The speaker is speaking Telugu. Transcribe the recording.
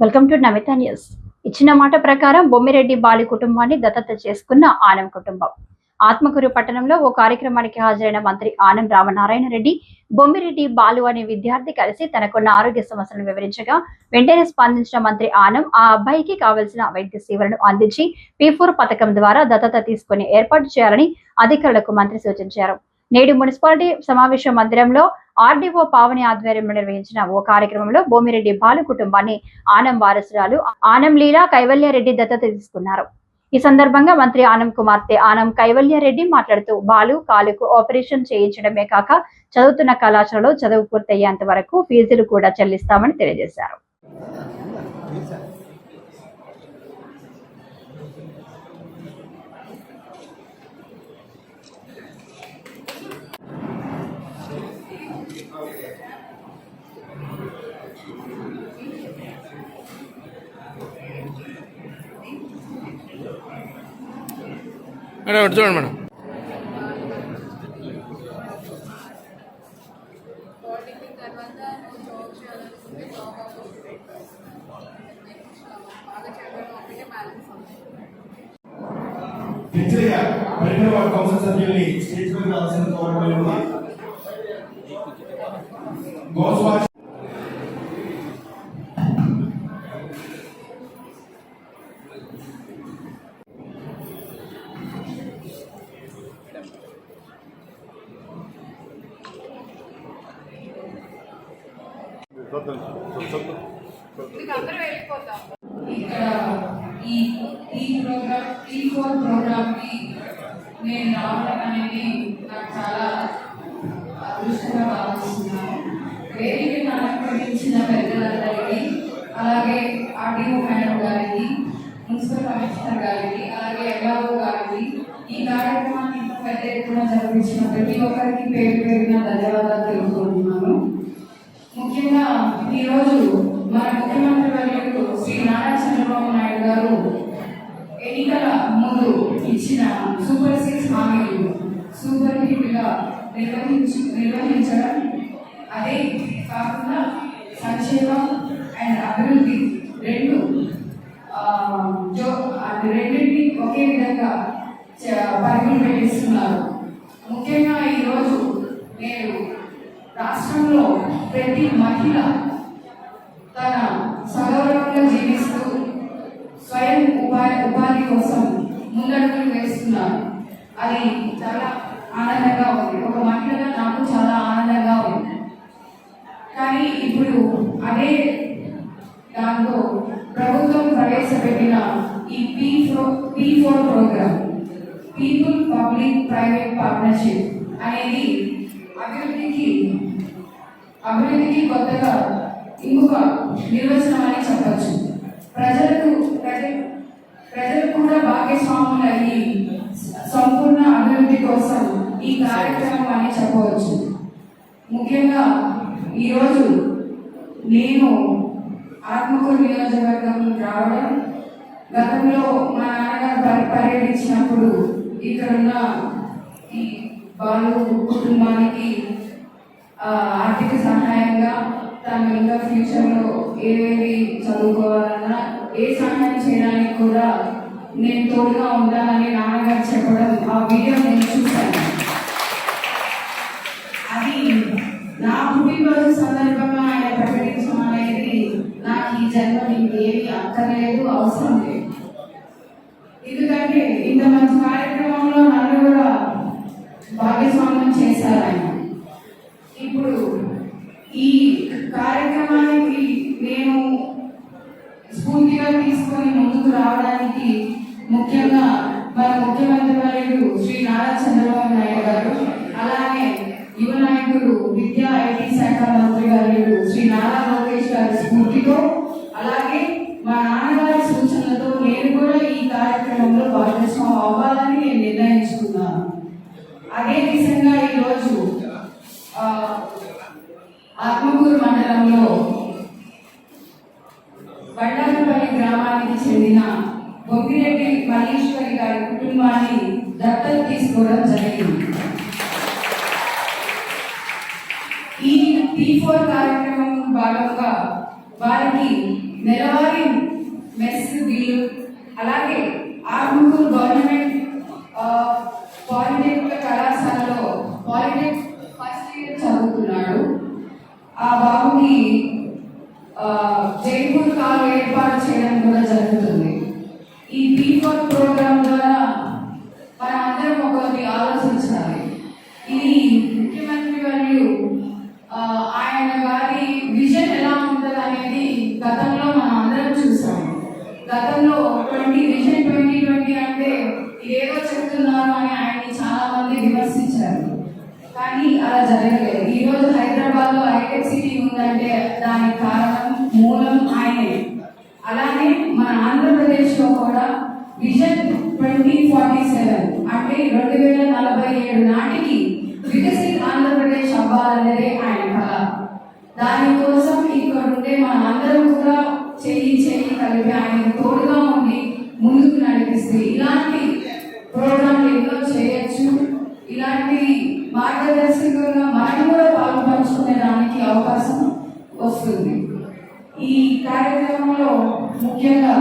Welcome to Namitha news. ఇచ్చిన మాట ప్రకారం బొమ్మిరెడ్డి బాలి కుటుంబాన్ని దత్తత చేసుకున్న ఆనం కుటుంబం. ఆత్మకూరు పట్టణంలో ఓ కార్యక్రమానికి హాజరైన మంత్రి ఆనం రామనారాయణ రెడ్డి బొమ్మిరెడ్డి బాలు అనే విద్యార్థి కలిసి తనకున్న ఆరోగ్య సమస్యలను వివరించగా వెంటనే స్పందించిన మంత్రి ఆనం ఆ అబ్బాయికి కావలసిన వైద్య సేవలను అందించి పీ ఫోర్ పథకం ద్వారా దత్తత తీసుకుని ఏర్పాటు చేయాలని అధికారులకు మంత్రి సూచించారు. నేడు మున్సిపాలిటీ సమావేశ మందిరంలో ఆర్డీఓ పావని ఆధ్వర్యంలో నిర్వహించిన ఓ కార్యక్రమంలో భూమిరెడ్డి బాలు కుటుంబాన్ని ఆనం వారసురాలు ఆనం లీలా కైవల్యారెడ్డి దత్తత తీసుకున్నారు ఈ సందర్భంగా మంత్రి ఆనం కుమార్తె ఆనం కైవల్యారెడ్డి మాట్లాడుతూ బాలు కాలుకు ఆపరేషన్ చేయించడమే కాక చదువుతున్న కళాశాలలో చదువు పూర్తయ్యేంత వరకు ఫీజులు కూడా చెల్లిస్తామని తెలియజేశారు. అవుతుంది హెచ్చరిక పరిణవ కౌన్సిల్ సభ్యుల్ని స్టేజ్ పైకి రావాల్సిన కోరడం గోస్వామి ఇక్కడ ఈ ఈ ప్రోగ్రామ్ ఈ ఫోర్ ప్రోగ్రామ్కి నేను రావడం అనేది నాకు చాలా అదృష్టంగా భావిస్తున్నాను వేదికను అలంకరించిన పెద్దలందరికీ అలాగే ఆర్డీఓ మేడం గారికి మున్సిపల్ కమిషనర్ గారికి అలాగే ఎల్ఆర్ఓ గారికి ఈ కార్యక్రమాన్ని పెద్ద ఎత్తున జరిపించిన ప్రతి ఒక్కరికి పేరు పేరున ధన్యవాదాలు తెలుసు ఈరోజు మన ముఖ్యమంత్రి వర్యులకు శ్రీ నారా చంద్రబాబు నాయుడు గారు ఎన్నికల ముందు ఇచ్చిన సూపర్ సిక్స్ హామీలు సూపర్ హిట్గా నిర్వహించు నిర్వహించడం అదే కాకుండా సంక్షేమం అండ్ అభివృద్ధి రెండు అది రెండింటిని ఒకే విధంగా చ- పరుగులు పెట్టిస్తున్నారు ముఖ్యంగా ఈరోజు నేను రాష్ట్రంలో ప్రతి మహిళ కోసం ముందడుగులు వేస్తున్నారు. అది చాలా ఆనందంగా ఉంది. ఒక మహిళగా నాకు చాలా ఆనందంగా ఉంది. కానీ ఇప్పుడు అదే దాంతో ప్రభుత్వం ప్రవేశపెట్టిన ఈ P four P four program people public private partnership అనేది అభివృద్ధికి అభివృద్ధికి కొత్తగా ఇంకొక నిర్వచనం అని చెప్పచ్చు. ప్రజలకు ప్రజలు ప్రజలు కూడా భాగస్వాములు అయ్యి సంపూర్ణ అభివృద్ధి కోసం ఈ కార్యక్రమం అని చెప్పవచ్చు. ముఖ్యంగా ఈరోజు నేను ఆత్మకూరు నియోజకవర్గం రావడం గతంలో మా నాన్నగారు పర్యటించినప్పుడు ఇక్కడున్న ఈ బాలు కుటుంబానికి ఆర్థిక సహాయంగా తను ఇంకా ఫ్యూచర్లో ఏవేవి చదువుకోవాలన్నా ఏ సహాయం చేయడానికి కూడా నేను తోడుగా ఉంటానని నాన్నగారు చెప్పడం ఆ వీడియో నేను చూశాను. అది నా పుట్టినరోజు సందర్భంగా ఆయన ప్రకటించడం అనేది నాకు ఈ జన్మ ఇంకేమి అక్కర్లేదు అవసరం లేదు. ఎందుకంటే ఇంత మంచి కార్యక్రమంలో నన్ను కూడా భాగస్వామ్యం చేశారు ఆయన ఇప్పుడు ఈ కార్యక్రమానికి నేను స్ఫూర్తిగా తీసుకొని ముందుకు రావడానికి ముఖ్యంగా మన ముఖ్యమంత్రి వర్యుడు శ్రీ నారా చంద్రబాబు నాయుడు గారు అలానే యువ నాయకుడు విద్యా ఐటీ శాఖ మంత్రి వర్యుడు శ్రీ నారా లోకేష్ గారి స్ఫూర్తితో అలాగే మా నాన్నగారి సూచనలతో నేను కూడా ఈ కార్యక్రమంలో భాగస్వామి అవ్వాలని నేను నిర్ణయించుకున్నాను. అదే విధంగా ఈరోజు ఆత్మకూరు మండలంలో బొగ్గిరెడ్డి మల్లీశ్వరి గారి కుటుంబాన్ని దత్తత తీసుకోవడం జరిగింది. ఈ పీ ఫోర్ కార్యక్రమం భాగంగా వారికి నెలవారీ మెస్ బిల్లు అలాగే ఆర్మూర్ గవర్నమెంట్ ఆ, అంటే ఏదో చెప్తున్నారు అని ఆయన్ని చాలా మంది విమర్శించారు. కానీ అలా జరగలేదు. ఈ రోజు హైదరాబాద్లో హైటెక్ సిటీ ఉందంటే దానికి కారణం మూలం ఆయనే. అలానే మన ఆంధ్రప్రదేశ్లో కూడా విజన్ ట్వంటీ ఫార్టీ సెవెన్ అంటే రెండు వేల నలభై ఏడు నాటికి వికసిత్ ఆంధ్రప్రదేశ్ అవ్వాలన్నదే ఆయన కళ. దానికోసం ఇక్కడ ఉండే మన అందరం కూడా చెయ్యి చెయ్యి కలిపి ఆయన తోడుగా ఉండి ముందుకు నడిపిస్తే ఇలాంటి ప్రోగ్రాంలు ఎన్నో చేయొచ్చు. ఇలాంటి మార్గదర్శకంగా మనం కూడా పాలు దానికి అవకాశం వస్తుంది. ఈ కార్యక్రమంలో ముఖ్యంగా